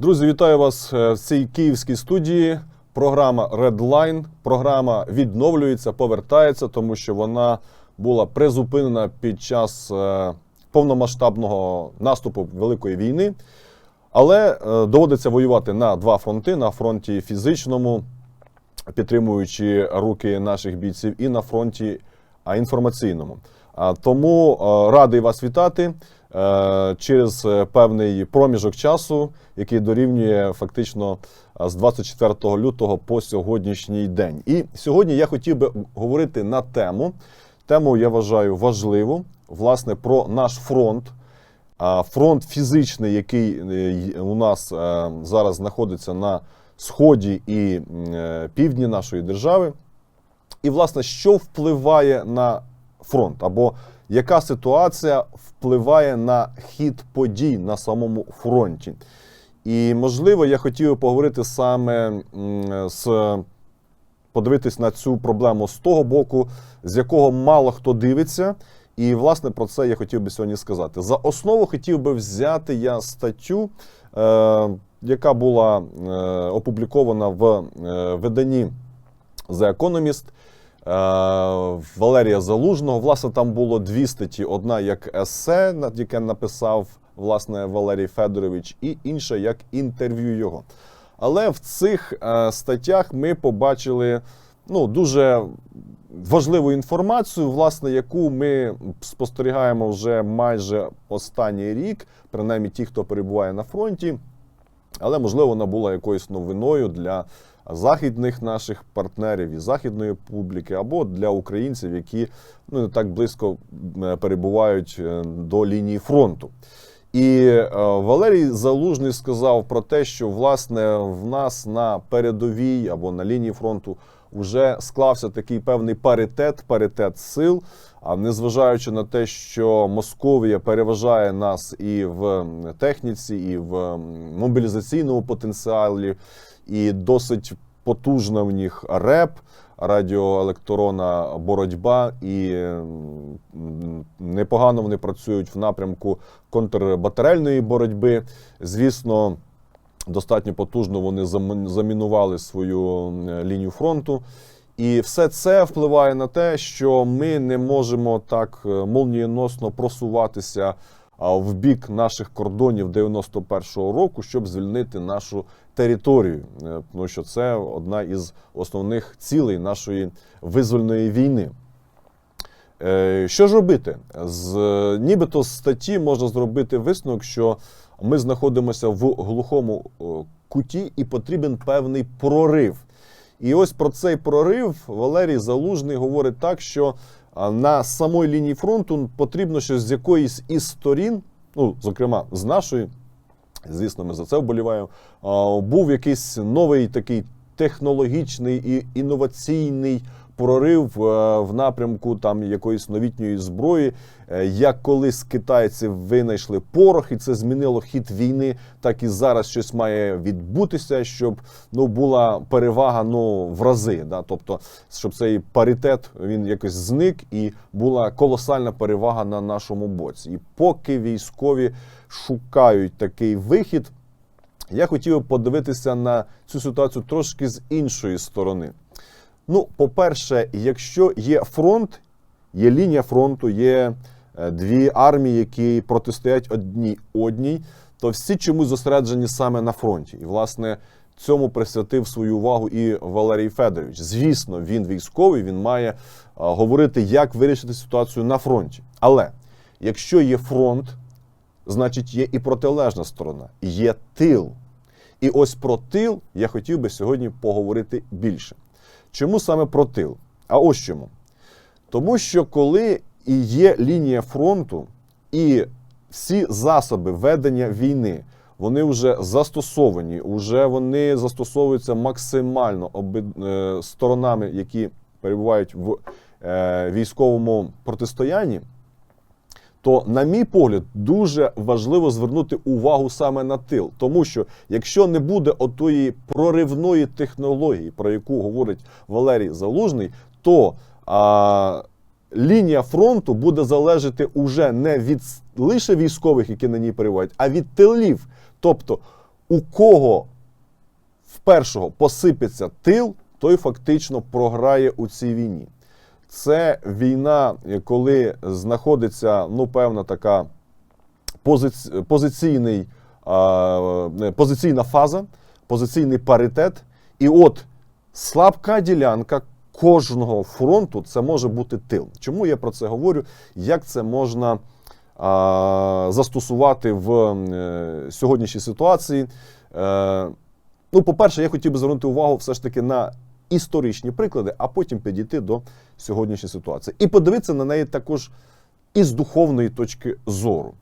Друзі, вітаю вас е, в цій київській студії. Програма Redline. Програма відновлюється, повертається, тому що вона була призупинена під час е, повномасштабного наступу Великої війни. Але е, доводиться воювати на два фронти: на фронті фізичному, підтримуючи руки наших бійців, і на фронті інформаційному. Тому радий вас вітати через певний проміжок часу, який дорівнює фактично з 24 лютого по сьогоднішній день. І сьогодні я хотів би говорити на тему. Тему я вважаю важливу, власне, про наш фронт. Фронт фізичний, який е, у нас е, зараз знаходиться на сході і е, півдні нашої держави. І, власне, що впливає на фронт, або яка ситуація впливає на хід подій на самому фронті. І, можливо, я хотів поговорити саме з подивитись на цю проблему з того боку, з якого мало хто дивиться. І, власне, про це я хотів би сьогодні сказати. За основу хотів би взяти я статтю, е, яка була е, опублікована в е, виданні The Economist е, Валерія Залужного. Власне, там було дві статті: одна як есе, яке написав власне Валерій Федорович, і інша як інтерв'ю його. Але в цих е, статтях ми побачили ну, дуже важливу інформацію, власне, яку ми спостерігаємо вже майже останній рік, принаймні ті, хто перебуває на фронті. Але можливо вона була якоюсь новиною для західних наших партнерів і західної публіки, або для українців, які ну не так близько е, перебувають е, до лінії фронту. І е, Валерій Залужний сказав про те, що власне в нас на передовій або на лінії фронту вже склався такий певний паритет, паритет сил. А незважаючи на те, що Московія переважає нас і в техніці, і в мобілізаційному потенціалі, і досить потужна в них реп, радіоелектронна боротьба, і непогано вони працюють в напрямку контрбатарельної боротьби. Звісно, достатньо потужно вони замінували свою лінію фронту. І все це впливає на те, що ми не можемо так е, молнієносно просуватися в бік наших кордонів 91-го року, щоб звільнити нашу територію. Е, Тому що це одна із основних цілей нашої визвольної війни. Е, Що ж робити? З е, нібито з статті можна зробити висновок, що ми знаходимося в глухому куті і потрібен певний прорив. І ось про цей прорив Валерій Залужний говорить так, що на самій лінії фронту потрібно, що з якоїсь із сторін, ну зокрема з нашої, звісно, ми за це вболіваємо. Був якийсь новий такий технологічний і інноваційний прорив е, в напрямку там якоїсь новітньої зброї. Е, Як колись китайці винайшли порох, і це змінило хід війни, так і зараз щось має відбутися, щоб ну була перевага ну в рази. Да? Тобто, щоб цей паритет він якось зник, і була колосальна перевага на нашому боці. І поки військові шукають такий вихід, я хотів подивитися на цю ситуацію трошки з іншої сторони. Ну, по-перше, якщо є фронт, є лінія фронту, є е, дві армії, які протистоять одній одній, то всі чомусь зосереджені саме на фронті. І, власне, цьому присвятив свою увагу і Валерій Федорович. Звісно, він військовий, він має е, говорити, як вирішити ситуацію на фронті. Але якщо є фронт, значить є і протилежна сторона, є тил. І ось про тил я хотів би сьогодні поговорити більше. Чому саме протил? А ось чому. Тому що коли і є лінія фронту, і всі засоби ведення війни, вони вже застосовані, вже вони застосовуються максимально оби, е, сторонами, які перебувають в е, військовому протистоянні, то, на мій погляд, дуже важливо звернути увагу саме на тил. Тому що якщо не буде отої проривної технології, про яку говорить Валерій Залужний, то а, лінія фронту буде залежати уже не від лише військових, які на ній перебувають, а від тилів. Тобто у кого в першого посипеться тил, той фактично програє у цій війні. Це війна, коли знаходиться ну, певна така позиці... позиційний, а, позиційна фаза, позиційний паритет. І от слабка ділянка кожного фронту це може бути тил. Чому я про це говорю? Як це можна а, застосувати в е, сьогоднішній ситуації? Е, ну, по-перше, я хотів би звернути увагу все ж таки на історичні приклади, а потім підійти до сьогоднішньої ситуації. І подивитися на неї також із духовної точки зору.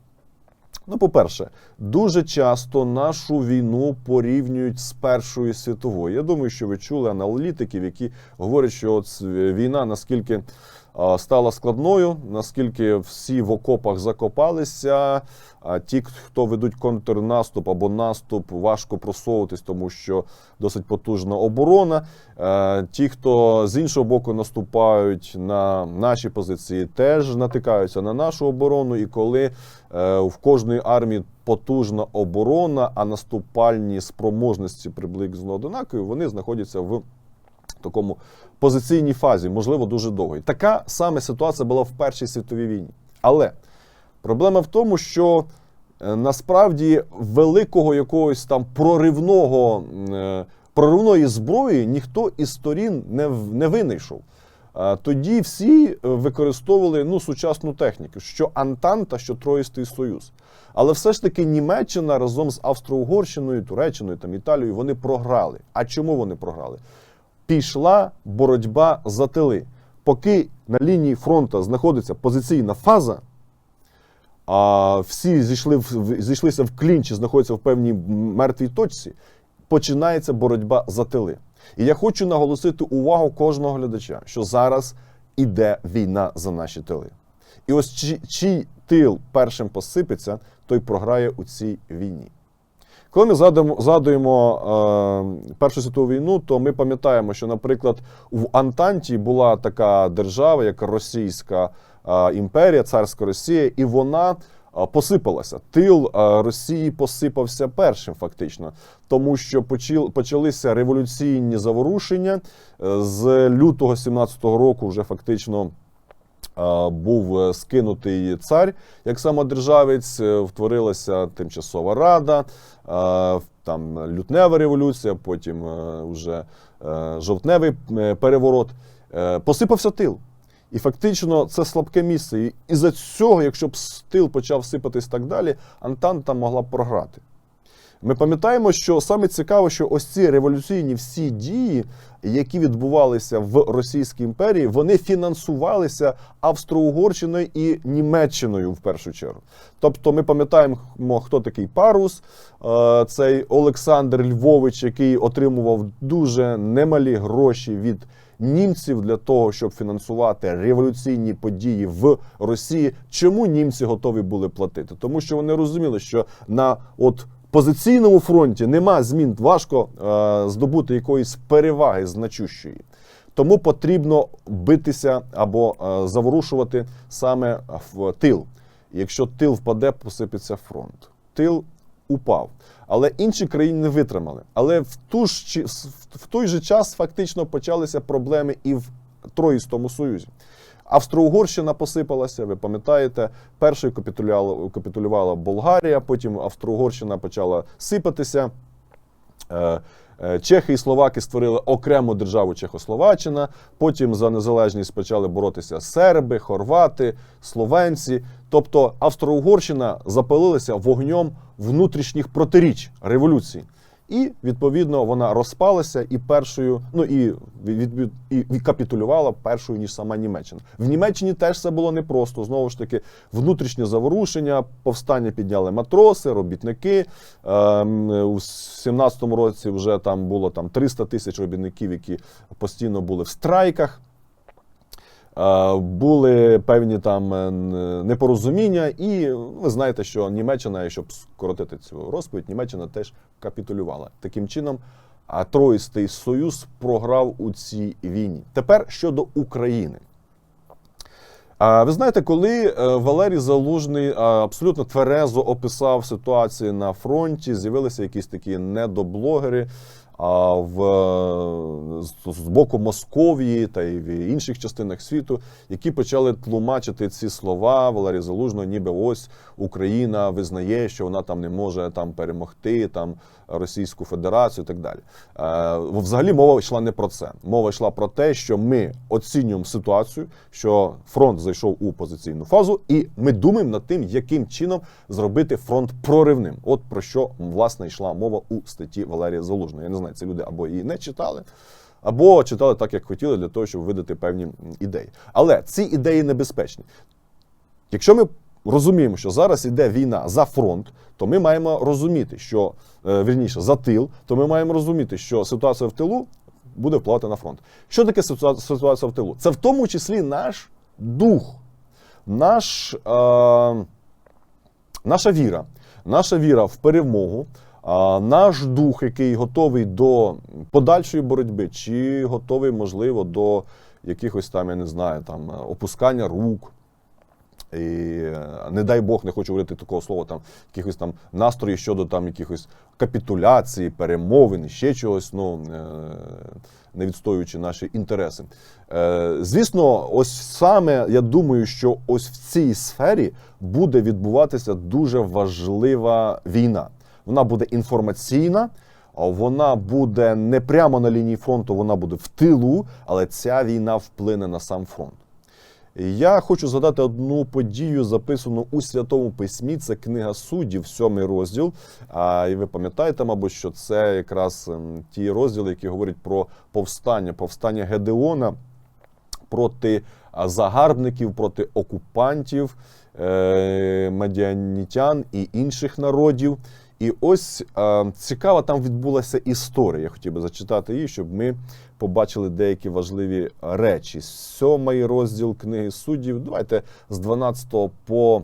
Ну, по-перше, дуже часто нашу війну порівнюють з Першою світовою. Я думаю, що ви чули аналітиків, які говорять, що от війна наскільки стала складною, наскільки всі в окопах закопалися. А ті, хто ведуть контрнаступ або наступ, важко просовуватись, тому що досить потужна оборона. Е, Ті, хто з іншого боку наступають на наші позиції, теж натикаються на нашу оборону. І коли е, в кожної армії потужна оборона, а наступальні спроможності приблизно однакові, вони знаходяться в такому позиційній фазі, можливо, дуже довгої. Така саме ситуація була в Першій світовій війні. Але проблема в тому, що е, насправді великого якогось там проривного, е, проривної зброї ніхто із сторін не, не винайшов. Тоді всі е, використовували ну, сучасну техніку, що Антанта, що Троїстий Союз. Але все ж таки Німеччина разом з Австро-Угорщиною, Туреччиною, там, Італією вони програли. А чому вони програли? Пішла боротьба за тили. Поки на лінії фронту знаходиться позиційна фаза, а всі зійшли в, зійшлися в клінчі, знаходяться в певній мертвій точці, починається боротьба за тили. І я хочу наголосити увагу кожного глядача, що зараз іде війна за наші тили. І ось чий, чий тил першим посипеться, той програє у цій війні. Коли ми згадуємо, згадуємо е, Першу світову війну, то ми пам'ятаємо, що, наприклад, в Антанті була така держава, як Російська е, імперія, царська Росія, і вона е, посипалася. Тил е, Росії посипався першим, фактично, тому що почалися революційні заворушення Е, з лютого 17-го року, вже фактично. Е, був е, скинутий цар як самодержавець, е, втворилася тимчасова рада, там лютнева революція, потім вже жовтневий переворот. Посипався тил. І фактично це слабке місце. І із-за цього, якщо б тил почав сипатись так далі, Антанта могла б програти. Ми пам'ятаємо, що саме цікаво, що ось ці революційні всі дії, які відбувалися в Російській імперії, вони фінансувалися Австро-Угорщиною і Німеччиною в першу чергу. Тобто, ми пам'ятаємо, хто такий Парус, е, цей Олександр Львович, який отримував дуже немалі гроші від німців для того, щоб фінансувати революційні події в Росії. Чому німці готові були платити? Тому що вони розуміли, що на от позиційному фронті нема змін, важко е, здобути якоїсь переваги значущої. Тому потрібно битися або е, заворушувати саме в тил. Якщо тил впаде, посипеться фронт. Тил упав. Але інші країни не витримали. Але в, ту ж, в той же час фактично почалися проблеми і в Троїстому Союзі. Австро-Угорщина посипалася, ви пам'ятаєте, першою капітулювала, капітулювала Болгарія, потім Австро-Угорщина почала сипатися. Е, е, Чехи і Словаки створили окрему державу Чехословаччина. Потім за незалежність почали боротися серби, хорвати, словенці. Тобто Австро-Угорщина запалилася вогнем внутрішніх протиріч революції. І відповідно вона розпалася і першою, ну і від, і капітулювала першою ніж сама Німеччина. В Німеччині теж все було непросто. Знову ж таки, внутрішнє заворушення, повстання підняли матроси, робітники. Ем, у 17-му році вже там було там 300 тисяч робітників, які постійно були в страйках. Е, Були певні там е, непорозуміння, і ви знаєте, що Німеччина, щоб скоротити цю розповідь, Німеччина теж капітулювала. Таким чином, Троїстий Союз програв у цій війні. Тепер щодо України. Ви знаєте, коли е, Валерій Залужний абсолютно тверезо описав ситуацію на фронті, з'явилися якісь такі недоблогери а в з- боку Московії та й в інших частинах світу, які почали тлумачити ці слова Валерія Залужного, ніби ось Україна визнає, що вона там не може там перемогти там Російську Федерацію і так далі. Е, Взагалі мова йшла не про це. Мова йшла про те, що ми оцінюємо ситуацію, що фронт зайшов у позиційну фазу, і ми думаємо над тим, яким чином зробити фронт проривним. От про що власне йшла мова у статті Валерія Залужного. Я не знаю, ці люди або її не читали. Або читали так, як хотіли, для того, щоб видати певні ідеї. Але ці ідеї небезпечні. Якщо ми розуміємо, що зараз іде війна за фронт, то ми маємо розуміти, що е, вірніше за тил, то ми маємо розуміти, що ситуація в тилу буде впливати на фронт. Що таке ситуація в тилу? Це в тому числі наш дух, наш, е, наша віра, наша віра в перемогу. Наш дух, який готовий до подальшої боротьби, чи готовий, можливо, до якихось там, я не знаю, там опускання рук, і е, не дай Бог, не хочу говорити такого слова, там якихось там настроїв щодо там якихось капітуляції, перемовин, ще чогось, ну е, не відстоюючи наші інтереси. Е, Звісно, ось саме я думаю, що ось в цій сфері буде відбуватися дуже важлива війна. Вона буде інформаційна. Вона буде не прямо на лінії фронту, вона буде в тилу, але ця війна вплине на сам фронт. Я хочу згадати одну подію, записану у святому письмі. Це книга суддів, сьомий розділ. А і ви пам'ятаєте, мабуть, що це якраз ем, ті розділи, які говорять про повстання, повстання Гедеона проти загарбників, проти окупантів, е, медіанітян і інших народів. І ось цікава там відбулася історія. Я хотів би зачитати її, щоб ми побачили деякі важливі речі. Сьомий розділ книги суддів. Давайте з 12 по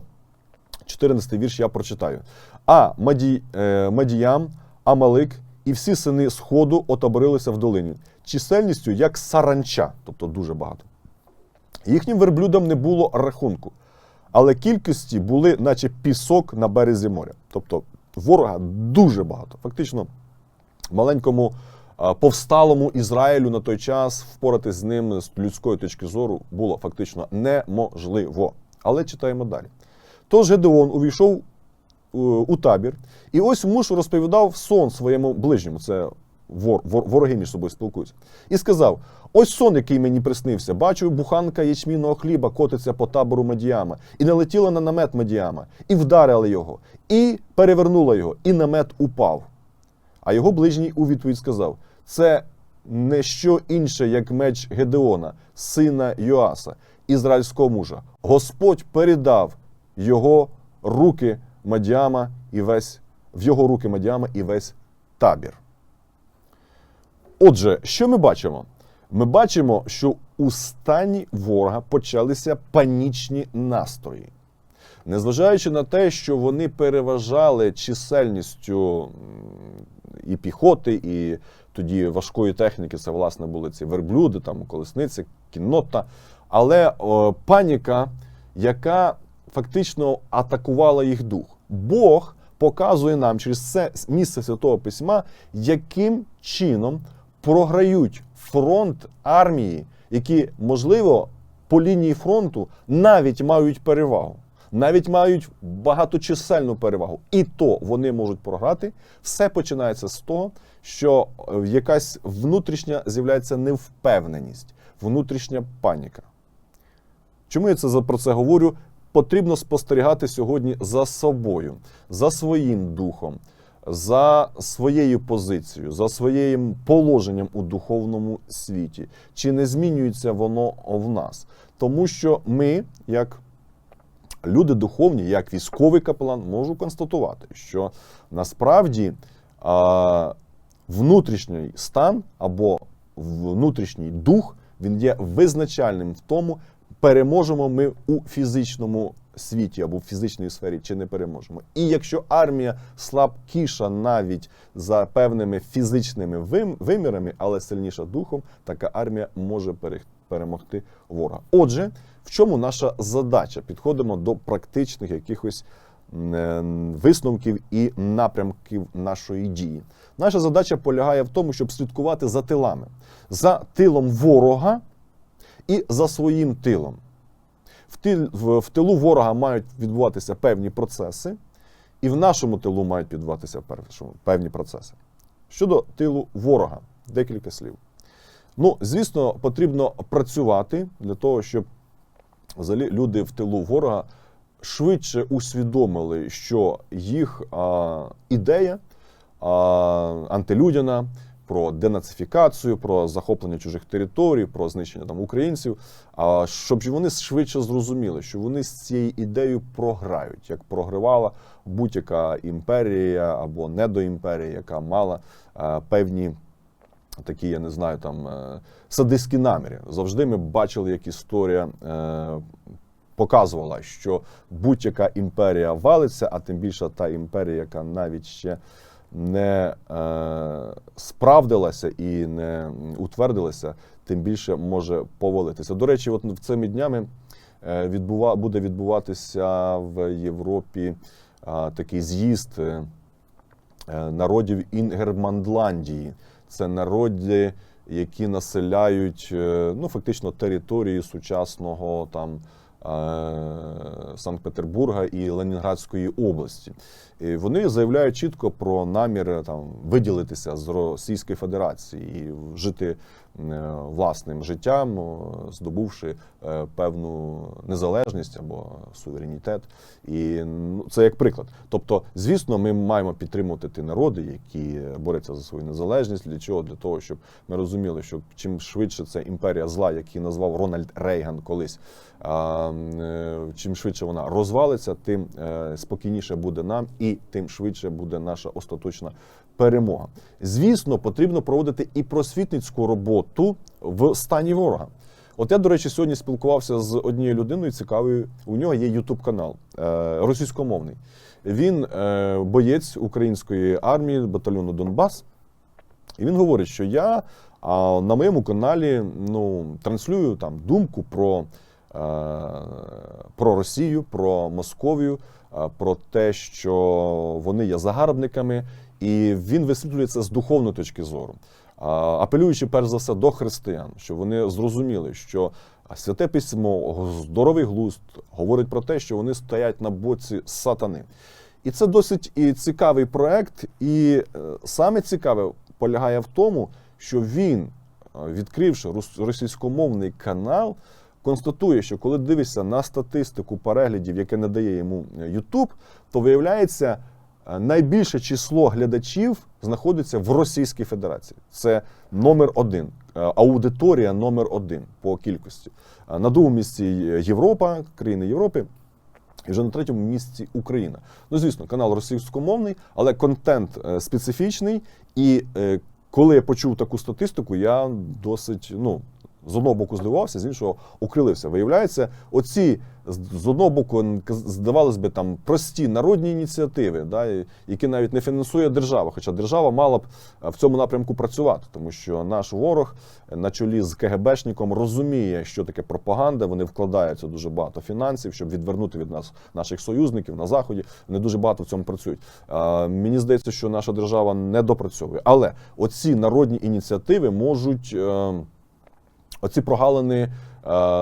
14 вірш я прочитаю. А Маді, е, Мадіям, Амалик і всі сини Сходу отоборилися в долині, чисельністю як саранча, тобто дуже багато. Їхнім верблюдам не було рахунку, але кількості були, наче пісок на березі моря. Тобто ворога дуже багато. Фактично, маленькому повсталому Ізраїлю на той час впорати з ним з людської точки зору було фактично неможливо. Але читаємо далі. Тож Гедеон увійшов е, у табір, і ось муж розповідав сон своєму ближньому. Це вор, вор, вороги між собою спілкуються. І сказав: ось сон, який мені приснився. Бачу, буханка ячмінного хліба котиться по табору Медіама, і налетіла на намет Медіама, і вдарила його, і перевернула його, і намет упав. А його ближній у відповідь сказав: це не що інше, як меч Гедеона, сина Йоаса, ізраїльського мужа. Господь передав його руки Мадіама і весь в його руки Мадіама і весь табір. Отже, що ми бачимо? Ми бачимо, що у стані ворога почалися панічні настрої. Незважаючи на те, що вони переважали чисельністю і піхоти, і тоді важкої техніки, це власне були ці верблюди, там колесниці, кіннота. Але о, паніка, яка фактично атакувала їх дух. Бог показує нам через це місце Святого Письма, яким чином програють фронт армії, які, можливо, по лінії фронту навіть мають перевагу, навіть мають багаточисельну перевагу. І то вони можуть програти. Все починається з того, що е, якась внутрішня з'являється невпевненість, внутрішня паніка. Чому я це про це говорю? Потрібно спостерігати сьогодні за собою, за своїм духом, за своєю позицією, за своїм положенням у духовному світі. Чи не змінюється воно в нас? Тому що ми, як люди духовні, як військовий капелан, можу констатувати, що насправді внутрішній стан або внутрішній дух він є визначальним в тому, переможемо ми у фізичному світі або в фізичній сфері, чи не переможемо. І якщо армія слабкіша навіть за певними фізичними вим- вимірами, але сильніша духом, така армія може перемогти ворога. Отже, в чому наша задача? Підходимо до практичних якихось е, висновків і напрямків нашої дії. Наша задача полягає в тому, щоб слідкувати за тилами, за тилом ворога і за своїм тилом. В, тил, в, в тилу ворога мають відбуватися певні процеси, і в нашому тилу мають відбуватися певні процеси. Щодо тилу ворога, декілька слів. Ну, звісно, потрібно працювати для того, щоб взагалі люди в тилу ворога швидше усвідомили, що їх а, ідея а, антилюдяна про денацифікацію, про захоплення чужих територій, про знищення там українців, а щоб вони швидше зрозуміли, що вони з цією ідеєю програють, як програвала будь-яка імперія або недоімперія, яка мала а, певні такі, я не знаю, там е, садистські наміри. Завжди ми бачили, як історія е, показувала, що будь-яка імперія валиться, а тим більше та імперія, яка навіть ще не е, справдилася і не утвердилася, тим більше може повалитися. До речі, от цими днями е, відбува, буде відбуватися в Європі е, такий з'їзд. народів Інгермандландії. Це народи, які населяють ну, фактично території сучасного там. Санкт-Петербурга і Ленінградської області. І вони заявляють чітко про намір е, там виділитися з Російської Федерації і жити е, власним життям, здобувши е, певну незалежність або суверенітет. І ну, це як приклад. Тобто, звісно, ми маємо підтримувати ті народи, які борються за свою незалежність. Для чого? Для того, щоб ми розуміли, що чим швидше це імперія зла, який назвав Рональд Рейган колись. Чим швидше вона розвалиться, тим спокійніше буде нам, тим швидше буде наша остаточна перемога. Звісно, потрібно проводити і просвітницьку роботу в стані ворога. От я, до речі, сьогодні спілкувався з однією людиною цікавою. У нього є Ютуб канал е, російськомовний. Він е, боєць української армії батальйону Донбас. І він говорить, що я на моєму каналі ну, транслюю там думку про, про Росію, про Московію, е, про те, що вони є загарбниками, і він висвітлює це з духовної точки зору. Апелюючи перш за все до християн, щоб вони зрозуміли, що святе письмо, здоровий глузд говорить про те, що вони стоять на боці сатани. І це досить і цікавий проект. І е, саме цікаве полягає в тому, що він, е, відкривши російськомовний канал, констатує, що коли дивишся на статистику переглядів, яке надає йому е, YouTube, то виявляється, е, найбільше число глядачів знаходиться в Російській Федерації. Це номер один, е, аудиторія номер один по кількості. Е, На другому місці Європа, країни Європи. І вже на третьому місці Україна. Ну, звісно, канал російськомовний, але контент е, специфічний. І е, коли я почув таку статистику, я досить ну. З одного боку здивувався, з іншого укрилився. Виявляється, оці з одного боку, здавалось би, там прості народні ініціативи, да, які навіть не фінансує держава. Хоча держава мала б е, в цьому напрямку працювати, тому що наш ворог е, на чолі з КГБшником розуміє, що таке пропаганда. Вони вкладаються дуже багато фінансів, щоб відвернути від нас наших союзників на заході. Вони дуже багато в цьому працюють. Мені здається, що наша держава не допрацьовує. Але оці народні ініціативи можуть. Оці прогалини е,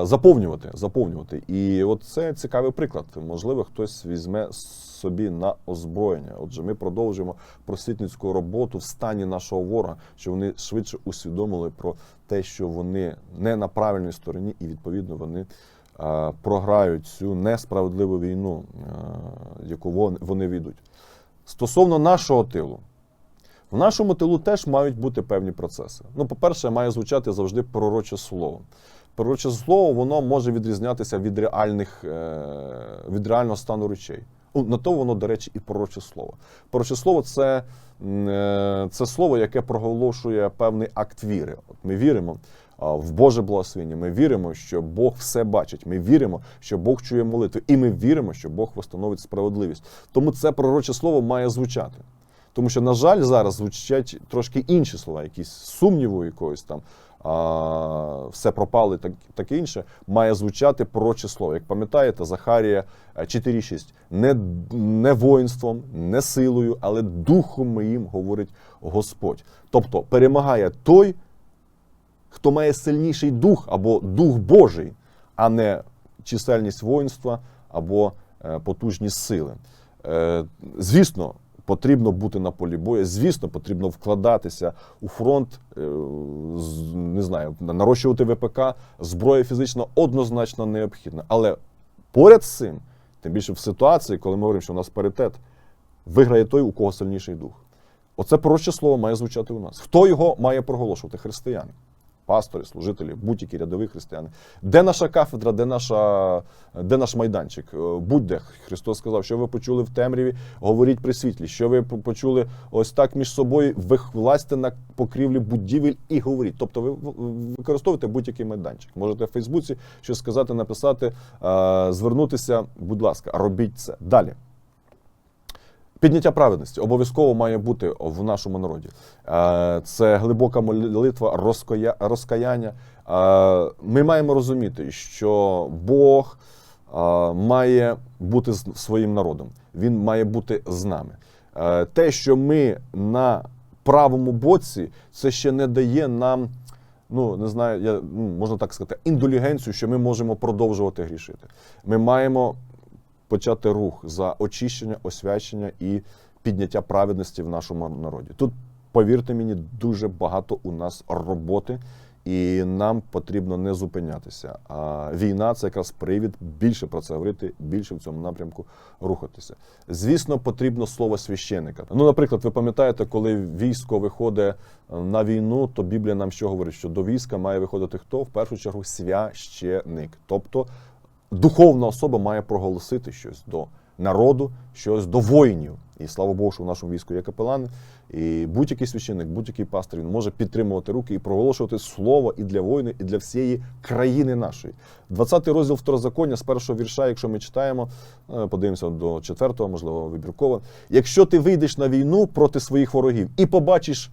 заповнювати, заповнювати. І от це цікавий приклад. Можливо, хтось візьме собі на озброєння. Отже, ми продовжуємо просвітницьку роботу в стані нашого ворога, щоб вони швидше усвідомили про те, що вони не на правильній стороні, і відповідно вони. е, Програють цю несправедливу війну, е, яку вони ведуть. Стосовно нашого тилу, в нашому тилу теж мають бути певні процеси. Ну, по-перше, має звучати завжди пророче слово. Пророче слово воно може відрізнятися від реальних е, від реального стану речей. Ну, на то воно, до речі, і пророче слово. Пророче слово це, е, це слово, яке проголошує певний акт віри. От ми віримо в Боже благословення. Ми віримо, що Бог все бачить. Ми віримо, що Бог чує молитви, і ми віримо, що Бог встановить справедливість. Тому це пророче слово має звучати. Тому що, на жаль, зараз звучать трошки інші слова, якісь сумніву якогось там, а, все пропало так, таке інше, має звучати пророче слово. Як пам'ятаєте, Захарія е, 4.6. Не, не воїнством, не силою, але духом моїм, говорить Господь. Тобто перемагає той, хто має сильніший дух або дух Божий, а не чисельність воїнства або е, потужність сили. Е, Звісно, потрібно бути на полі бою. Звісно, потрібно вкладатися у фронт, е, не знаю, нарощувати ВПК. Зброя фізична однозначно необхідна. Але поряд з цим, тим більше в ситуації, коли ми говоримо, що у нас паритет, виграє той, у кого сильніший дух. Оце пророче слово має звучати у нас. Хто його має проголошувати? Християни, пастори, служителі, будь-які рядові християни. Де наша кафедра, де, наша, де наш майданчик? Е, Будь-де. Христос сказав, що ви почули в темряві, говоріть при світлі. Що ви почули ось так між собою, ви влазьте на покрівлі будівель і говоріть. Тобто ви використовуєте будь-який майданчик. Можете в Фейсбуці щось сказати, написати, е, звернутися. Будь ласка, робіть це. Далі. Підняття праведності обов'язково має бути в нашому народі. Е, Це глибока молитва, розкаяння. Е, Ми маємо розуміти, що Бог е, має бути з своїм народом. Він має бути з нами. Те, що ми на правому боці, це ще не дає нам. Ну, не знаю, я можна так сказати, індулігенцію, що ми можемо продовжувати грішити. Ми маємо почати рух за очищення, освячення і підняття праведності в нашому народі. Тут, повірте мені, дуже багато у нас роботи, і нам потрібно не зупинятися. А війна це якраз привід більше про це говорити, більше в цьому напрямку рухатися. Звісно, потрібно слово священника. Ну, наприклад, ви пам'ятаєте, коли військо виходить е, на війну, то Біблія нам що говорить? Що до війська має виходити хто? В першу чергу священик. Тобто духовна особа має проголосити щось до народу, щось до воїнів. І слава Богу, що в нашому війську є капелани. І будь-який священник, будь-який пастор він може підтримувати руки і проголошувати слово і для воїнів, і для всієї країни нашої. 20 розділ второзаконня з першого вірша, якщо ми читаємо, е, подивимося до четвертого, можливо, вибірково. Якщо ти вийдеш на війну проти своїх ворогів і побачиш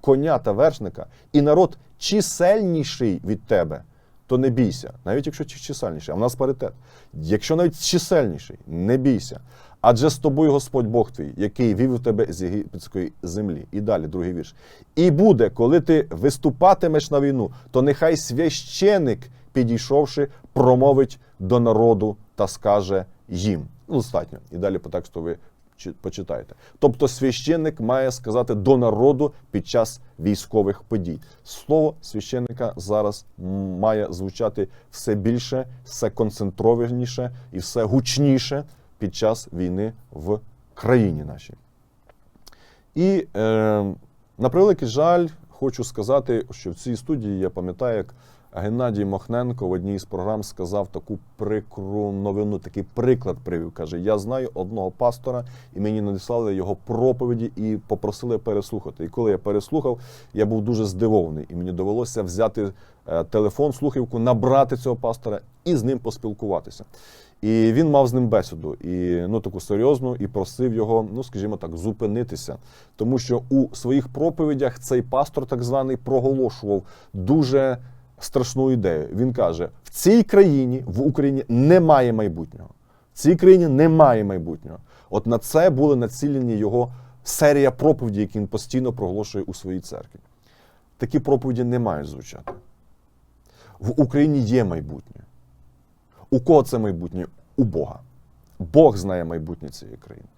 коня та вершника, і народ чисельніший від тебе, то не бійся, навіть якщо чи- чисельніший, а в нас паритет. Якщо навіть чисельніший, не бійся. Адже з тобою Господь Бог твій, який вивів тебе з єгипетської землі. І далі, другий вірш. І буде, коли ти виступатимеш на війну, то нехай священик, підійшовши, промовить до народу та скаже їм. Ну, достатньо. І далі по тексту ви чи- почитаєте. Тобто священник має сказати до народу під час військових подій. Слово священника зараз має звучати все більше, все концентрованіше і все гучніше під час війни в країні нашій. І е, на превеликий жаль, хочу сказати, що в цій студії я пам'ятаю, як Геннадій Мохненко в одній з програм сказав таку прикру новину, такий приклад привів. Каже: Я знаю одного пастора, і мені надіслали його проповіді і попросили переслухати. І коли я переслухав, я був дуже здивований, і мені довелося взяти е, телефон, слухавку, набрати цього пастора і з ним поспілкуватися. І він мав з ним бесіду, і ну таку серйозну, і просив його, ну скажімо так, зупинитися. Тому що у своїх проповідях цей пастор, так званий, проголошував дуже страшну ідею. Він каже: в цій країні, в Україні, немає майбутнього. В цій країні немає майбутнього. От на це були націлені його серія проповідей, які він постійно проголошує у своїй церкві. Такі проповіді не мають звучати. В Україні є майбутнє. У кого це майбутнє? У Бога. Бог знає майбутнє цієї країни.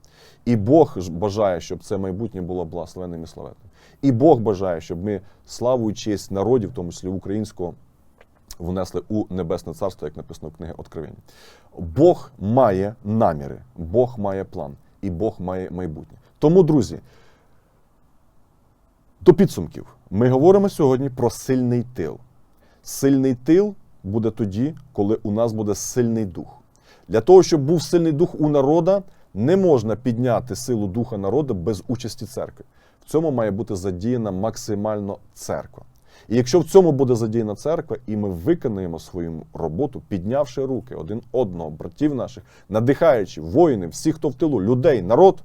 І Бог бажає, щоб це майбутнє було благословенним і славетним. І Бог бажає, щоб ми славу і честь народів, в тому числі українського, внесли у Небесне Царство, як написано в книгі Откровення. Бог має наміри, Бог має план, і Бог має майбутнє. Тому, друзі, до підсумків, ми говоримо сьогодні про сильний тил. Сильний тил буде тоді, коли у нас буде сильний дух. Для того, щоб був сильний дух у народа, не можна підняти силу духа народу без участі церкви. В цьому має бути задіяна максимально церква. І якщо в цьому буде задіяна церква, і ми виконаємо свою роботу, піднявши руки один одного, братів наших, надихаючи воїни, всіх, хто в тилу, людей, народ,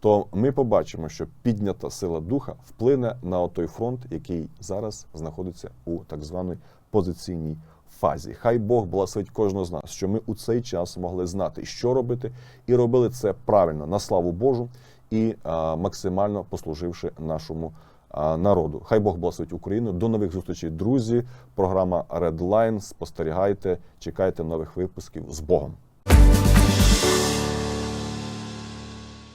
то ми побачимо, що піднята сила духа вплине на той фронт, який зараз знаходиться у так званій позиційній фазі. Хай Бог благословить кожного з нас, що ми у цей час могли знати, що робити, і робили це правильно на славу Божу і а, максимально послуживши нашому а, народу. Хай Бог благословить Україну. До нових зустрічей, друзі. Програма Redline. Спостерігайте, чекайте нових випусків з Богом.